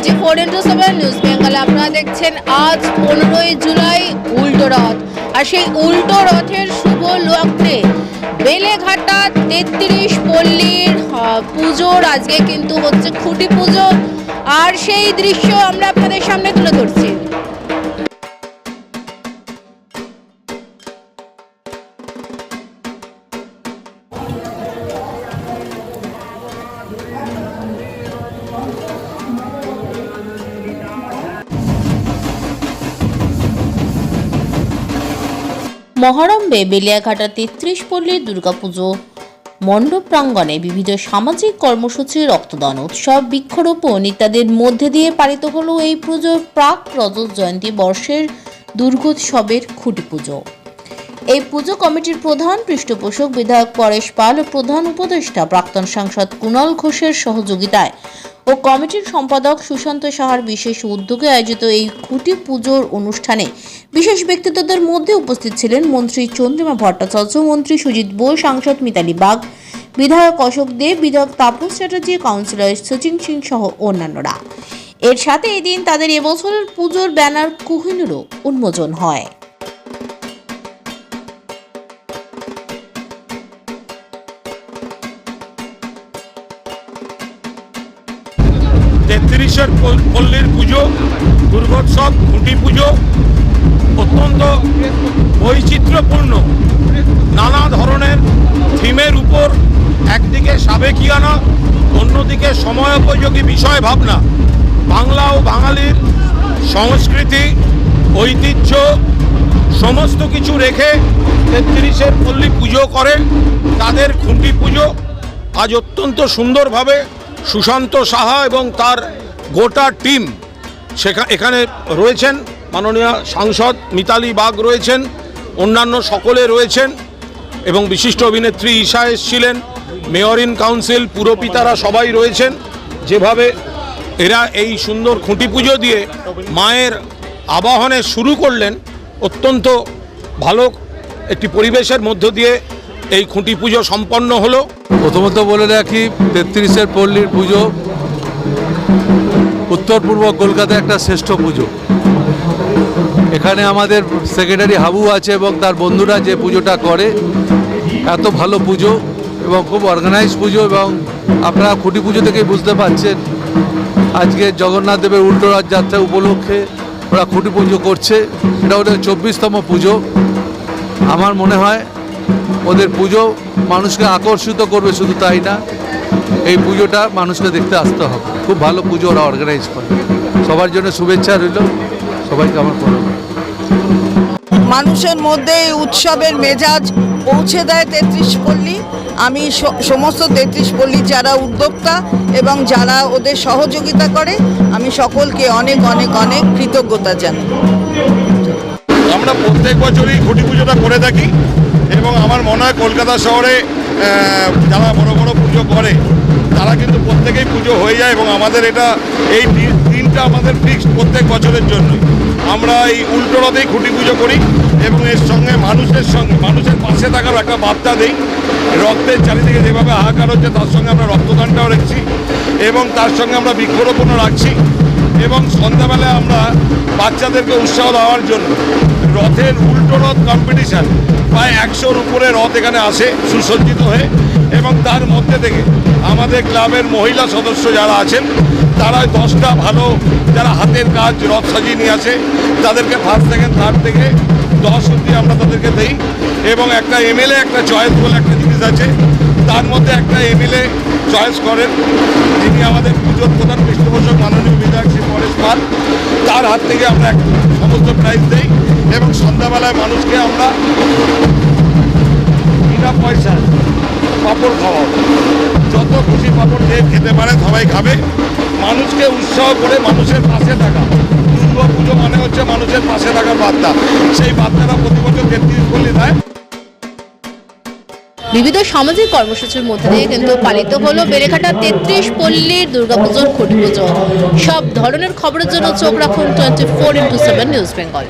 Twenty four into seven news বেঙ্গলে আপনারা দেখছেন আজ পনেরোই জুলাই উল্টো রথ। আর সেই উল্টো রথের শুভ লগ্নে বেলেঘাটা তেত্রিশ পল্লীর পুজোর আজকে কিন্তু হচ্ছে খুঁটি পুজো। আর সেই দৃশ্য আমরা আপনাদের সামনে তুলে ধরছি। মহরম্বে বেলিয়াঘাটা তেত্রিশ পল্লীর দুর্গাপুজো। মণ্ডপ প্রাঙ্গণে বিবিধ সামাজিক কর্মসূচি, রক্তদান উৎসব, বৃক্ষরোপণ ইত্যাদির মধ্যে দিয়ে পালিত হলো এই পুজোর প্রাক রজত জয়ন্তী বর্ষের দুর্গোৎসবের খুঁটি পুজো। এই পুজো কমিটির প্রধান পৃষ্ঠপোষক বিধায়ক পরেশ পাল ও প্রধান উপদেষ্টা প্রাক্তন সাংসদ কুণাল ঘোষের সহযোগিতায় ও কমিটির সম্পাদক সুশান্ত সাহার বিশেষ উদ্যোগে আয়োজিত এই খুঁটি পুজোর অনুষ্ঠানে বিশেষ ব্যক্তিত্বদের মধ্যে উপস্থিত ছিলেন মন্ত্রী চন্দ্রিমা ভট্টাচার্য, মন্ত্রী সুজিত বোস, সাংসদ মিতালি বাগ, বিধায়ক অশোক দেব বিধায়ক তাপস চ্যাটার্জি, কাউন্সিলর সচিন সিং সহ অন্যান্যরা। এর সাথে এদিন তাদের এবছরের পুজোর ব্যানার কুহিনুরও উন্মোচন হয়। তেত্রিশের পল্লীর পুজো, দুর্গোৎসব, খুঁটি পুজো অত্যন্ত বৈচিত্র্যপূর্ণ। নানা ধরনের থিমের উপর একদিকে সাবেকিয়ানা, অন্যদিকে সময়োপযোগী বিষয় ভাবনা বাংলা ও বাঙালির সংস্কৃতি, ঐতিহ্য সমস্ত কিছু রেখে তেত্রিশের পল্লী পুজো করেন। তাদের খুঁটি পুজো আজ অত্যন্ত সুন্দরভাবে সুশান্ত সাহা এবং তার গোটা টিম সেখা, এখানে রয়েছেন, মাননীয় সাংসদ মিতালি বাগ রয়েছেন, অন্যান্য সকলে রয়েছেন এবং বিশিষ্ট অভিনেত্রী ঈশা এসছিলেন মেয়র ইন কাউন্সিল পুরপিতারা সবাই রয়েছেন। যেভাবে এরা এই সুন্দর খুঁটি পুজো দিয়ে মায়ের আবাহনে শুরু করলেন, অত্যন্ত ভালো একটি পরিবেশের মধ্য দিয়ে এই খুঁটি পুজো সম্পন্ন হলো। প্রথমত বলে রাখি, তেত্রিশের পল্লীর পুজো, উত্তর পূর্ব কলকাতায় একটা শ্রেষ্ঠ পুজো। এখানে আমাদের সেক্রেটারি হাবু আছে এবং তার বন্ধুরা যে পুজোটা করে, এত ভালো পুজো এবং খুব অর্গানাইজ পুজো এবং আপনারা খুঁটি পুজো থেকেই বুঝতে পারছেন, আজকে জগন্নাথ দেবের উল্টো রথযাত্রা উপলক্ষে ওরা খুঁটি পুজো করছে। এটা ওদের চব্বিশতম পুজো। আমার মনে হয় ওদের পুজো মানুষকে আকর্ষিত করবে শুধু তাই না? এই পুজোটা মানুষকে দেখতে আসতে হবে। খুব ভালো পুজো ওরা অর্গানাইজ করে। সবার জন্য শুভেচ্ছা রইল। সবাইকে আমার প্রণাম। মানুষের মধ্যে এই উৎসবের মেজাজ পৌঁছে দেয় তেত্রিশ পল্লী। আমি সমস্ত তেত্রিশ পল্লী যারা উদ্যোক্তা এবং যারা ওদের সহযোগিতা করে, আমি সকলকে অনেক অনেক অনেক কৃতজ্ঞতা জানাই। আমরা প্রত্যেক বছরই খুঁটি পুজোটা করে থাকি এবং আমার মনে হয় কলকাতা শহরে যারা বড় বড় পুজো করে, তারা কিন্তু প্রত্যেকেই পুজো হয়ে যায় এবং আমাদের এটা এই দিনটা আমাদের ফিক্সড প্রত্যেক বছরের জন্য। আমরা এই উল্টো রথেই খুঁটি পুজো করি এবং এর সঙ্গে মানুষের সঙ্গে, মানুষের পাশে থাকার একটা বার্তা দিই। রক্তের চারিদিকে যেভাবে হাহাকার হচ্ছে, তার সঙ্গে আমরা রক্তদানটাও রাখছি। এবং তার সঙ্গে আমরা বৃক্ষরোপণও রাখছি। এবং সন্ধ্যাবেলায় আমরা বাচ্চাদেরকে উৎসাহ দেওয়ার জন্য রথের উল্টো রথ কম্পিটিশান প্রায় একশোর উপরে রথ এখানে আসে সুসজ্জিত হয়ে। এবং তার মধ্যে থেকে আমাদের ক্লাবের মহিলা সদস্য যারা আছেন, তারা দশটা ভালো যারা হাতের কাজ রথ সাজিয়ে নিয়ে আসে, তাদেরকে ফার্স্ট সেকেন্ড থার্ড থেকে দশ অব্দি আমরা তাদেরকে দেই। এবং একটা এমএলএ একটা চয়েস বলে একটা জিনিস আছে। তার মধ্যে একটা এমএলএ চয়েস করেন। যিনি আমাদের পুজোর প্রধান পৃষ্ঠপোষক মাননীয় বিধায়ক শ্রী পরেশ পাল। তার হাত থেকে আমরা সমস্ত প্রাইজ দিই এবং সন্ধ্যাবেলায় মানুষকে আমরা বিনা পয়সায় পাপড় খাওয়াবো যত খুশি পাপড় যে খেতে পারে, সবাই খাবে। মানুষকে উৎসাহ করে মানুষের পাশে থাকা। দুর্গা পুজো মানে হচ্ছে মানুষের পাশে থাকার বার্তা। সেই বার্তাটা প্রতি বছর তেত্রিশ কোটি দেয়। বিবিধ সামাজিক কর্মসূচির মধ্যে দিয়ে কিন্তু পালিত হলো বেড়েঘাটা তেত্রিশ পল্লীর দুর্গাপুজোর খুঁটি পুজো সব ধরনের খবরের জন্য চোখ রাখুন twenty four into seven news Bengal.